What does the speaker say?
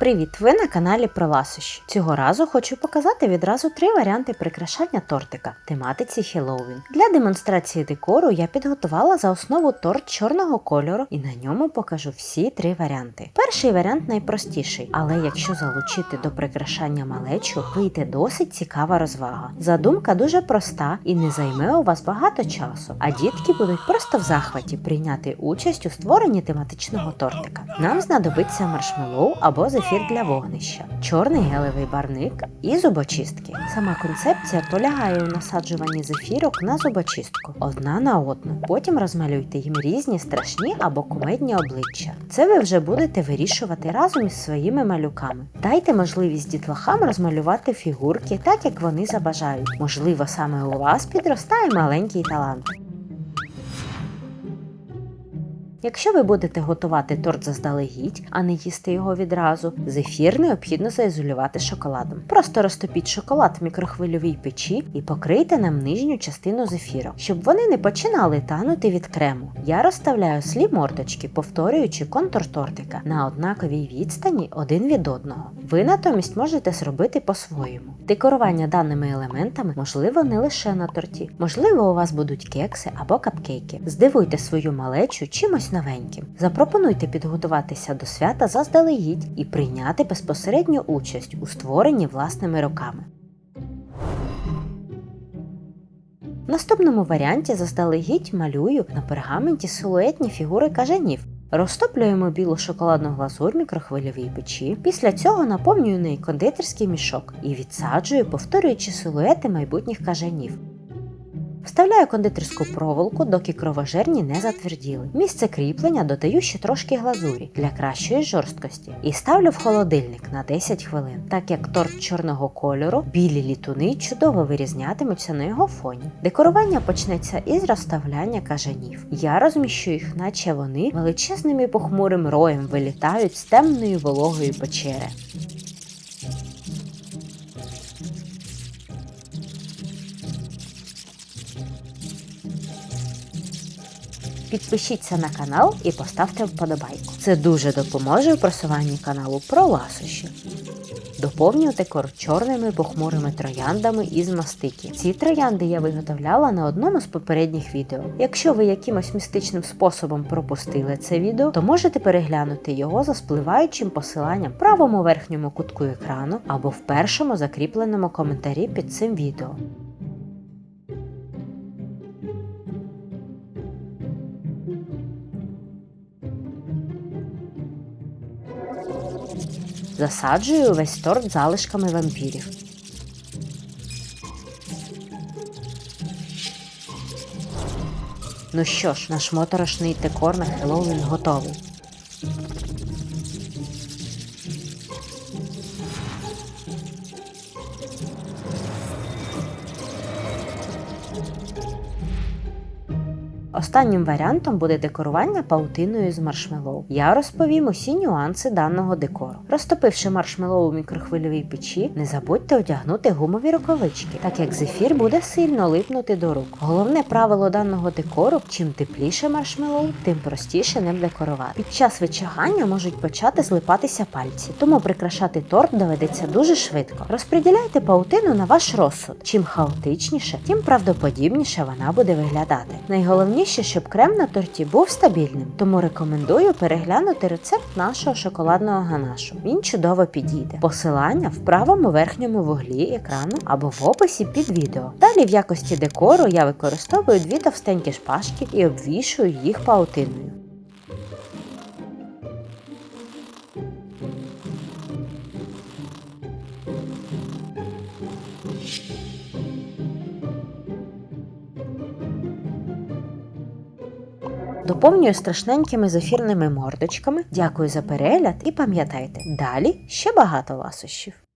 Привіт! Ви на каналі про. Цього разу хочу показати відразу три варіанти прикрашання тортика тематиці Хеллоуін. Для демонстрації декору я підготувала за основу торт чорного кольору і на ньому покажу всі три варіанти. Перший варіант найпростіший, але якщо залучити до прикрашання малечу, вийде досить цікава розвага. Задумка дуже проста і не займе у вас багато часу, а дітки будуть просто в захваті прийняти участь у створенні тематичного тортика. Нам знадобиться маршмеллоу або зефір для вогнища, чорний гелевий барник і зубочистки. Сама концепція полягає у насаджуванні зефірок на зубочистку одна на одну. Потім розмалюйте їм різні страшні або кумедні обличчя. Це ви вже будете вирішувати разом із своїми малюками. Дайте можливість дітлахам розмалювати фігурки так, як вони забажають. Можливо, саме у вас підростає маленький талант. Якщо ви будете готувати торт заздалегідь, а не їсти його відразу, зефір необхідно заізолювати шоколадом. Просто розтопіть шоколад в мікрохвильовій печі і покрийте нам нижню частину зефірок, щоб вони не починали танути від крему. Я розставляю слі мордочки, повторюючи контур тортика на однаковій відстані один від одного. Ви натомість можете зробити по-своєму. Декорування даними елементами можливо не лише на торті, можливо, у вас будуть кекси або капкейки. Здивуйте свою малечу чимось новеньким. Запропонуйте підготуватися до свята заздалегідь і прийняти безпосередню участь у створенні власними руками. В наступному варіанті заздалегідь малюю на пергаменті силуетні фігури кажанів. Розтоплюємо білу шоколадну глазурь в мікрохвильовій печі. Після цього наповнюю неї кондитерський мішок і відсаджую, повторюючи силуети майбутніх кажанів. Вставляю кондитерську проволоку, доки кровожерні не затверділи. Місце кріплення додаю ще трошки глазурі для кращої жорсткості і ставлю в холодильник на 10 хвилин, так як торт чорного кольору, білі літуни чудово вирізнятимуться на його фоні. Декорування почнеться із розставляння кажанів. Я розміщу їх, наче вони величезним і похмурим роєм вилітають з темної вологої печери. Підпишіться на канал і поставте вподобайку. Це дуже допоможе у просуванні каналу про ласощі. Доповнюю декор чорними похмурими трояндами із мастики. Ці троянди я виготовляла на одному з попередніх відео. Якщо ви якимось містичним способом пропустили це відео, то можете переглянути його за спливаючим посиланням в правому верхньому кутку екрану або в першому закріпленому коментарі під цим відео. Засаджую весь торт залишками вампірів. Ну що ж, наш моторошний декор на Хеллоуін готовий. Останнім варіантом буде декорування паутиною з маршмеллоу. Я розповім усі нюанси даного декору. Розтопивши маршмеллоу у мікрохвильовій печі, не забудьте одягнути гумові рукавички, так як зефір буде сильно липнути до рук. Головне правило даного декору: чим тепліше маршмеллоу, тим простіше ним декорувати. Під час вичагання можуть почати злипатися пальці, тому прикрашати торт доведеться дуже швидко. Розподіляйте паутину на ваш розсуд. Чим хаотичніше, тим правдоподібніше вона буде виглядати. Найголовніше Найголовніше, щоб крем на торті був стабільним, тому рекомендую переглянути рецепт нашого шоколадного ганашу. Він чудово підійде. Посилання в правому верхньому вуглі екрану або в описі під відео. Далі в якості декору я використовую дві товстенькі шпажки і обвішую їх паутиною. Доповнюю страшненькими зефірними мордочками. Дякую за перегляд і пам'ятайте, далі ще багато ласощів.